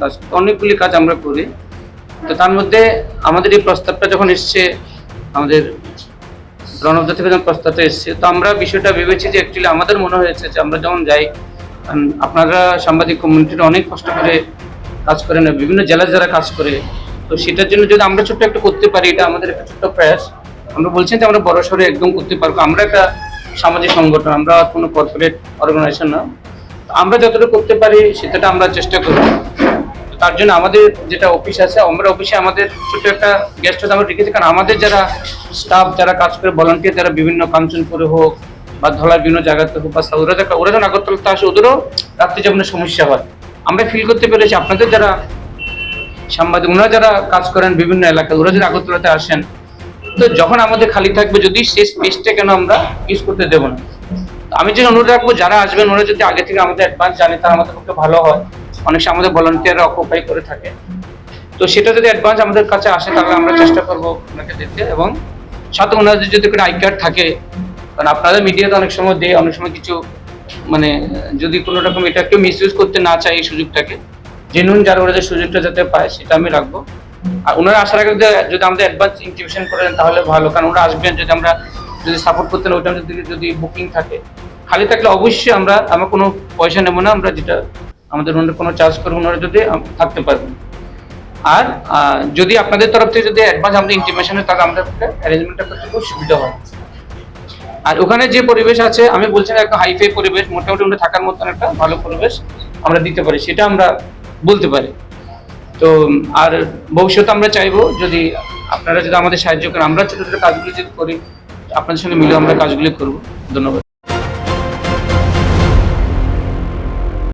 কাজ তো অনেকগুলি কাজ আমরা করি। তো তার মধ্যে আমাদের এই প্রস্তাবটা যখন এসছে, আমাদের রণবদা থেকে যখন প্রস্তাবটা এসছে, তো আমরা বিষয়টা ভেবেছি যে অ্যাকচুয়ালি আমাদের মনে হয়েছে যে আমরা যখন যাই আপনারা সাংবাদিক কমিউনিটির অনেক কষ্ট করে কাজ করেন বিভিন্ন জেলায় যারা কাজ করে, তো সেটার জন্য যদি আমরা ছোট্ট একটা করতে পারি, এটা আমাদের একটা ছোট্ট প্রয়াস। আমরা বলছেন যে আমরা বড় সড়ো একদম করতে পারব। আমরা একটা সামাজিক সংগঠন, আমরা কোনো কর্পোরেট অর্গানাইজেশন না। আমরা যতটা করতে পারি সেটা আমরা চেষ্টা করব। তার জন্য আমাদের যেটা অফিস আছে আমরা অফিসে আমাদের ছোট একটা গেস্ট হাউস আমরা রেখেছি। কারণ আমাদের যারা স্টাফ যারা কাজ করে ভলান্টিয়ার যারা বিভিন্ন কাঞ্চনপুরে হোক বা ধলার বিভিন্ন জায়গাতে হোক বা ওরা যারা ওরা যখন আগরতলাতে আসে, ওদেরও রাত্রি জীবনের সমস্যা হয়। আমরা ফিল করতে পেরেছি, আপনাদের যারা সাংবাদিক, ওনারা যারা কাজ করেন বিভিন্ন এলাকায়, ওরা যদি আগরতলাতে আসেন, তো যখন আমাদের খালি থাকবে, যদি সেই স্পেসটা কেন আমরা ইউজ করতে দেবো না? আমি যে অনুরোধ রাখব, যারা আসবেন, ওরা যদি আগে থেকে আমাদের অ্যাডভান্স জানে, তাহলে আমাদের পক্ষে ভালো হয়। অনেক সময় আমাদের ভলান্টিয়াররা অকুপাই করে থাকে। তো সেটা যদি অ্যাডভান্স আমাদের কাছে আসে, তাহলে আমরা চেষ্টা করব ওনাকে দিতে এবং সাথে ওনাদের যদি কোনো আই কার্ড থাকে, কারণ আপনাদের মিডিয়াতে অনেক সময় দেয়, অনেক সময় কিছু মানে যদি কোনো রকম এটা কেউ মিস ইউজ করতে না চায় এই সুযোগটাকে জেনুইন যারা ওরা যে সুযোগটা যাতে পায়, সেটা আমি রাখব। আর ওনারা আসার আগে যদি- আমাদের অ্যাডভান্স ইনটিউশন করেন, তাহলে ভালো। কারণ ওরা আসবেন, যদি আমরা যদি সাপোর্ট করতে না ওইটা যদি যদি বুকিং থাকে, খালি থাকলে অবশ্যই আমরা আমরা কোনো পয়সা নেব না, আমরা যেটা আমাদের ওনারা কোনো চার্জ করব ওনারা যদি থাকতে পারবেন আর যদি আপনাদের তরফ থেকে যদি অ্যাডভান্স আমাদের ইন্টিমেশন হয়, তাহলে আমাদের অ্যারেঞ্জমেন্টটা করতে খুব সুবিধা হয়। আর ওখানে যে পরিবেশ আছে, আমি বলছি না একটা হাইফাই পরিবেশ, মোটামুটি আমরা থাকার মতন একটা ভালো পরিবেশ আমরা দিতে পারি, সেটা আমরা বলতে পারি। তো, আর ভবিষ্যতে আমরা চাইব যদি আপনারা যদি আমাদের সাহায্য করেন, আমরা ছোটো ছোটো কাজগুলি যদি করি, আপনাদের সঙ্গে মিলে আমরা কাজগুলি করব। ধন্যবাদ।